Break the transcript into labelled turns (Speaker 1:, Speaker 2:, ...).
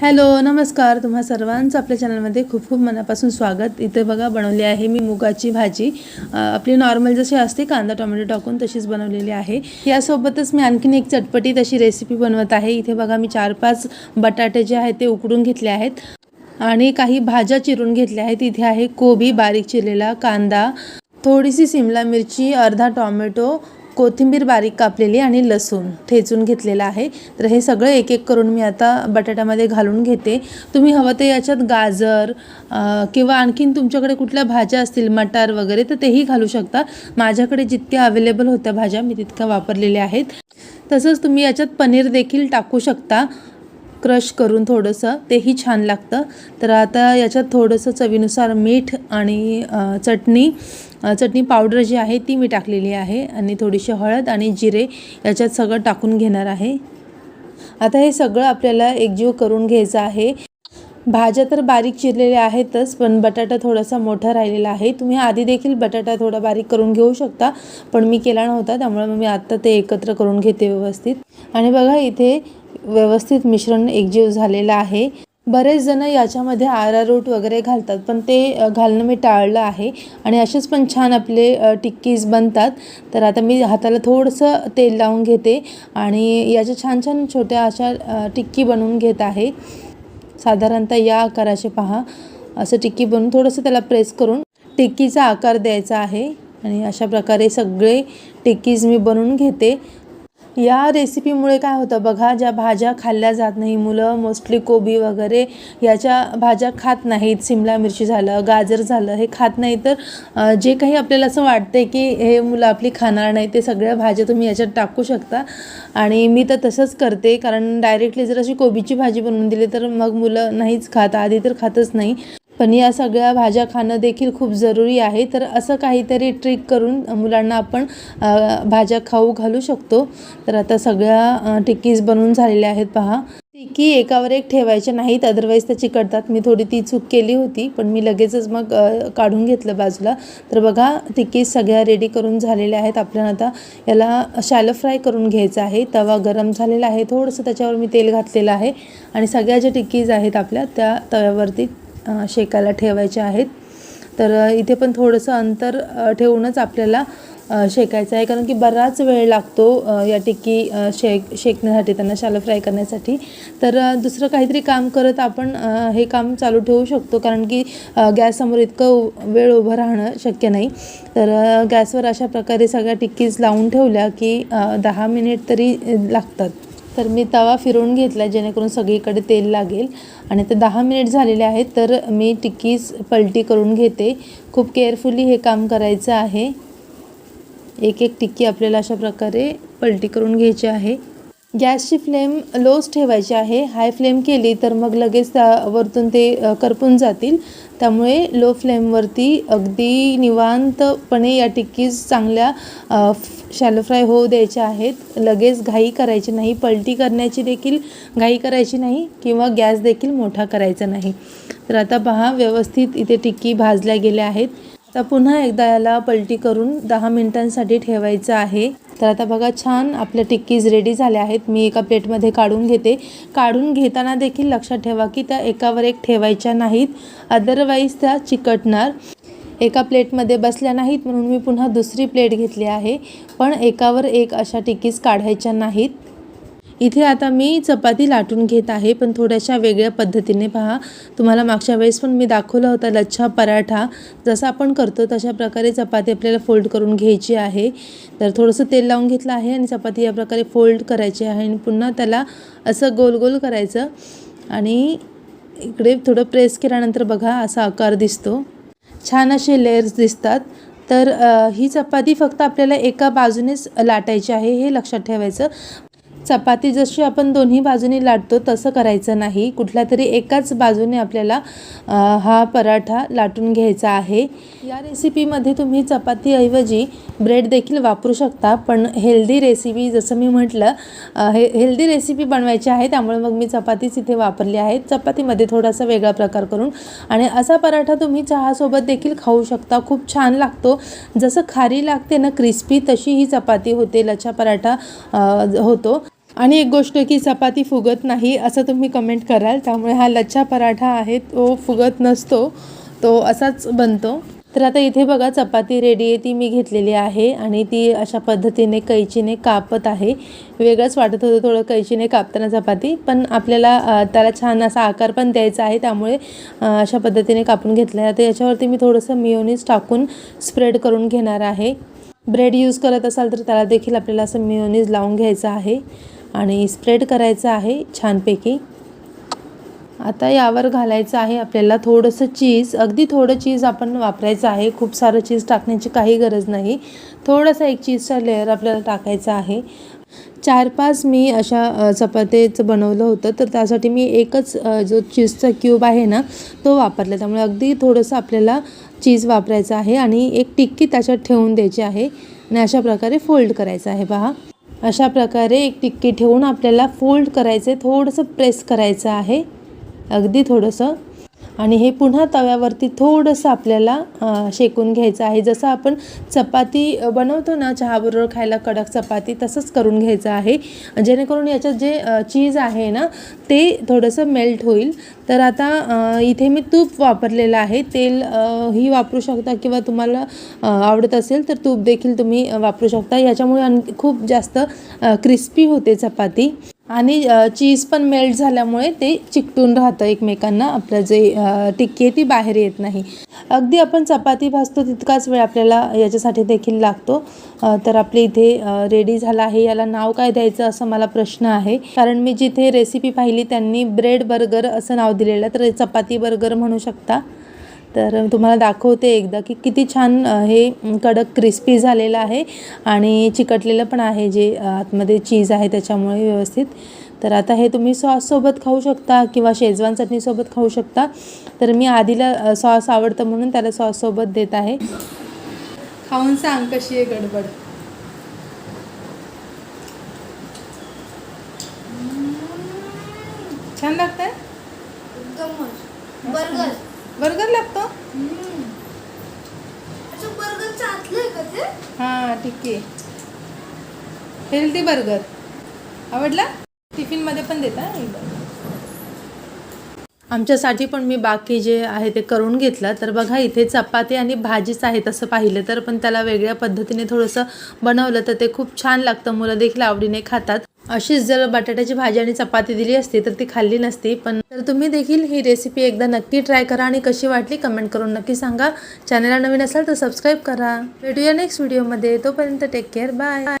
Speaker 1: Hello नमस्कार. तुम्हा सर्वांचं आपल्या चॅनलमध्ये खूप खूप मनापासून स्वागत. इथे बघा बनवली आहे मी मुगाची भाजी. आपली नॉर्मल जशी असते कांदा टोमॅटो टाकून तशीच बनवलेली आहे. यासोबतच मी आणखीन एक चटपटी तशी रेसिपी बनवत आहे. इथे बघा मी चार पाच बटाटे जे आहेत ते उकडून घेतले आहेत. आणि काही भाज्या चिरून घेतल्या आहेत. इथे आहे कोबी बारीक चिरलेला कांदा थोडीशी सिमला मिरची अर्धा टॉमॅटो कोथिंबीर बारीक कापलेली आणि लसूण ठेचून घेतलेलं आहे. तर हे सगळं एक एक करून मी आता बटाट्यामध्ये घालून घेते. तुम्ही हवं ते याच्यात गाजर किंवा आणखीन तुमच्याकडे कुठल्या भाज्या असतील मटार वगैरे तर तेही घालू शकता. माझ्याकडे जितक्या अवेलेबल होत्या भाज्या मी तितक्या वापरलेल्या आहेत. तसंच तुम्ही याच्यात पनीर देखील टाकू शकता. क्रश करून थोडंसं तेही छान लागतं. तर आता याच्यात थोडंसं चवीनुसार मीठ आणि चटणी चटणी पावडर जी आहे ती मी टाकलेली आहे आणि थोडीशी हळद आणि जिरे याच्यात सगळं टाकून घेणार आहे. आता हे सगळं आपल्याला एकजीव करून घ्यायचं आहे. भाज्या तर बारीक चिरलेल्या आहेतच पण बटाटा थोडासा मोठा राहिलेला आहे. तुम्ही आधी देखील बटाटा थोडा बारीक करून घेऊ शकता पण मी केला नव्हता त्यामुळे मी आत्ता ते एकत्र करून घेते व्यवस्थित. आणि बघा इथे व्यवस्थित मिश्रण एकजीव झालेलं आहे. बरेच जण याच्यामध्ये आरारूट वगैरे घालतात पण ते घालणं मी टाळलं आहे आणि असेच पण छान आपले टिक्कीज बनतात. तर आता मी हाताला थोडंसं तेल लावून घेते आणि याच्या छान छान छोट्या अशा टिक्की बनवून घेत आहे. साधारणतः या आकाराचे पहा. असं टिक्की बनवून थोडंसं त्याला प्रेस करून टिक्कीचा आकार द्यायचा आहे आणि अशा प्रकारे सगळे टिक्कीज मी बनवून घेते. या रेसिपीमुळे काय होतं? बघा ज्या भाज्या खाल्ल्या जात नाही मुलं मोस्टली कोबी वगैरे याच्या भाज्या खात नाहीत. सिमला मिरची झालं गाजर झालं हे खात नाही. तर जे काही आपल्याला असं वाटते की हे मुलं आपली खाणार नाही ते सगळ्या भाज्या तुम्ही याच्यात टाकू शकता. आणि मी तर तसंच करते. कारण डायरेक्टली जर अशी कोबीची भाजी बनवून दिली तर मग मुलं नाहीच खात. आधी तर खातच नाही. पण या सगळ्या भाज्या खाणं देखील खूप जरुरी आहे. तर असं काहीतरी ट्रिक करून मुलांना आपण भाज्या खाऊ घालू शकतो. तर आता सगळ्या टिक्कीज बनवून झालेल्या आहेत पहा. टिक्की एकावर एक ठेवायच्या नाहीत अदरवाईज त्या चिकटतात. मी थोडी ती चूक केली होती पण मी लगेचच मग काढून घेतलं बाजूला. तर बघा टिक्कीज सगळ्या रेडी करून झालेल्या आहेत. आपल्याला आता याला शॅलो फ्राय करून घ्यायचं आहे. तवा गरम झालेला आहे. थोडंसं त्याच्यावर मी तेल घातलेलं आहे. आणि सगळ्या ज्या टिक्कीज आहेत आपल्या त्या तव्यावरती शेकायला ठेवायचे आहेत. तर इथे पण थोडंसं अंतर ठेवूनच आपल्याला शेकायचं आहे. कारण की बराच वेळ लागतो या टिक्की शेक शेकण्यासाठी त्यांना शालो फ्राय करण्यासाठी. तर दुसरं काहीतरी काम करत आपण हे काम चालू ठेवू शकतो. कारण की गॅससमोर इतकं उ- वेळ उभं राहणं शक्य नाही. तर गॅसवर अशा प्रकारे सगळ्या टिक्कीज लावून ठेवल्या की दहा मिनिट तरी लागतात. तर मी तवा फिरवून घेतला जेणेकरून सगळीकडे तेल लागेल. आणि ते दहा मिनिट झालेले आहेत तर मी टिक्कीज पलटी करून घेते. खूप केअरफुली हे काम करायचं आहे. एक एक टिक्की आपल्याला अशा प्रकारे पलटी करून घ्यायची आहे. गॅसची फ्लेम लोच ठेवायची आहे. हाय फ्लेम केली तर मग लगेच त्यावरतून ते करपून जातील. त्यामुळे लो फ्लेमवरती अगदी निवांतपणे या टिक्कीज चांगल्या शॅलो फ्राय होऊ द्यायच्या आहेत. लगेच घाई करायची नाही पलटी करण्याची देखील घाई करायची नाही किंवा गॅस देखील मोठा करायचा नाही. तर आता पहा व्यवस्थित इथे टिक्की भाजल्या गेल्या आहेत. आता पुन्हा एकदा याला पलटी करून दहा मिनिटांसाठी ठेवायचं आहे. तर आता बघा छान आपल्या टिक्कीज रेडी झाल्या आहेत. मी एका प्लेटमध्ये काढून घेते. काढून घेताना देखील लक्षात ठेवा की त्या एकावर एक ठेवायच्या नाहीत. अदरवाईज त्या चिकटणार. एका प्लेटमध्ये बसल्या नाहीत म्हणून मी पुन्हा दुसरी प्लेट घेतली आहे. पण एकावर एक अशा टिक्कीज काढायच्या नाहीत. इथे आता मी चपाती लाटून घेत आहे पण थोड्याशा वेगळ्या पद्धतीने पहा. तुम्हाला मागच्या वेळेस पण मी दाखवला होता लच्छा पराठा. जसा आपण करतो तशा प्रकारे चपाती आपल्याला फोल्ड करून घ्यायची आहे. तर थोडंसं तेल लावून घेतलं आहे आणि चपाती या प्रकारे फोल्ड करायची आहे आणि पुन्हा त्याला असं गोल गोल करायचं. आणि इकडे थोडं प्रेस केल्यानंतर बघा असा आकार दिसतो. छान असे लेयर्स दिसतात. तर ही चपाती फक्त आपल्याला एका बाजूनेच लाटायची आहे हे लक्षात ठेवायचं. चपाती जशी आपण दोन्ही बाजूनी लाटतो तसं करायचं नाही. कुठल्या तरी एकाच बाजूने आपल्याला हा पराठा लाटून घ्यायचा आहे. या रेसिपीमध्ये तुम्ही चपातीऐवजी ब्रेड देखील वापरू शकता पण हेल्दी रेसिपी जसं मी म्हटलं हे हेल्दी रेसिपी बनवायची आहे त्यामुळे मग मी चपातीच इथे वापरली आहे चपातीमध्ये थोडासा वेगळा प्रकार करून आणि असा पराठा तुम्ही चहासोबत देखील खाऊ शकता. खूप छान लागतो. जसं खारी लागते ना क्रिस्पी तशी ही चपाती होते लच्छा पराठा होतो. आणि एक गोष्ट की चपाती फुगत नाही असं तुम्ही कमेंट कराल त्यामुळे हा लच्छा पराठा आहे तो फुगत नसतो तो असाच बनतो. तर आता इथे बघा चपाती रेडी आहे ती मी घेतलेली आहे आणि ती अशा पद्धतीने कैचीने कापत आहे. वेगळंच वाटत होतं थोडं कैचीने कापताना चपाती पण आपल्याला त्याला छान असा आकार पण द्यायचा आहे त्यामुळे अशा पद्धतीने कापून घेतलं आहे आता याच्यावरती मी थोडंसं मियोनीज टाकून स्प्रेड करून घेणार आहे. ब्रेड यूज करत असाल तर त्याला देखील आपल्याला असं मिओनीज लावून घ्यायचं आहे. आणि स्प्रेड करायचं आहे छानपैकी. आता यावर घालायचं आहे आपल्याला थोडंसं चीज अगदी थोडं चीज आपण वापरायचं आहे. खूप सारं चीज टाकण्याची काही गरज नाही. थोडासा एक चीजचा लेअर आपल्याला टाकायचा आहे. चार पाच मी अशा अ, चपात्याचं बनवलं होतं. तर त्यासाठी मी एकच जो चीजचा क्यूब आहे ना तो वापरला. त्यामुळे अगदी थोडंसं आपल्याला चीज वापरायचं आहे आणि एक टिक्की त्याच्यात ठेवून द्यायची आहे. आणि अशा प्रकारे फोल्ड करायचं आहे. पहा. अशा प्रकारे एक टिक्की ठेवून आपल्याला फोल्ड करायचं आहे थोडंसं प्रेस करायचं आहे. अगदी थोडंसं. आणि हे पुन्हा तव्यावरती थोडंसं आपल्याला शेकून घ्यायचं आहे. जसं आपण चपाती बनवतो ना चहाबरोबर खायला कडक चपाती तसंच करून घ्यायचं आहे. जेणेकरून याच्यात जे चीज आहे ना ते थोडंसं मेल्ट होईल. तर आता इथे मी तूप वापरलेलं आहे. तेल ही वापरू शकता किंवा तुम्हाला आवडत असेल तर तूप देखील तुम्ही वापरू शकता. याच्यामुळे आणखी खूप जास्त क्रिस्पी होते चपाती. आणि चीज पण मेल्ट झाल्यामुळे ते चिकटून राहतं एकमेकांना. आपलं जे टिक्की आहे ती बाहेर येत नाही. अगदी आपण चपाती भाजतो तितकाच वेळ आपल्याला याच्यासाठी देखील लागतो. तर आपले इथे रेडी झाला आहे. याला नाव काय द्यायचं असं मला प्रश्न आहे. कारण मी जिथे रेसिपी पाहिली त्यांनी ब्रेड बर्गर असं नाव दिलेलं तर हे चपाती बर्गर म्हणू शकता. तर तुम्हाला दाखवते एकदा की किती छान हे कडक क्रिस्पी झालेलं आहे आणि चिकटलेलं पण आहे जे आतमध्ये चीज आहे त्याच्यामुळे व्यवस्थित. तर आता हे तुम्ही सॉससोबत खाऊ शकता किंवा शेजवान चटणीसोबत खाऊ शकता. तर मी आधीला सॉस आवडतं म्हणून त्याला सॉससोबत देत आहे. खाऊन सांग कशी आहे गडबड. छान लागत
Speaker 2: एकदमच बर्गर.
Speaker 1: बर्गर लागतो? हां ठीक आहे. हेल्दी बर्गर आवडला? टिफिनमध्ये पण देता? आमच्यासाठी पण मी बाकी जे आहे ते करून घेतलं. तर बघा इथे चपाती आणि भाजीच आहे तसं पाहिलं तर पण त्याला वेगळ्या पद्धतीने थोडंसं बनवलं तर ते खूप छान लागतं. मुलं देखील आवडीने खातात. अशीच जर बटाट्याची भाजी आणि चपाती दिली असती तर ती खाल्ली नसती पण तर तुम्ही देखील ही रेसिपी एकदा नक्की ट्राय करा आणि कशी वाटली कमेंट करून नक्की सांगा. चॅनलला नवीन असाल तर सबस्क्राईब करा. भेटूया नेक्स्ट व्हिडिओमध्ये तोपर्यंत टेक केअर बाय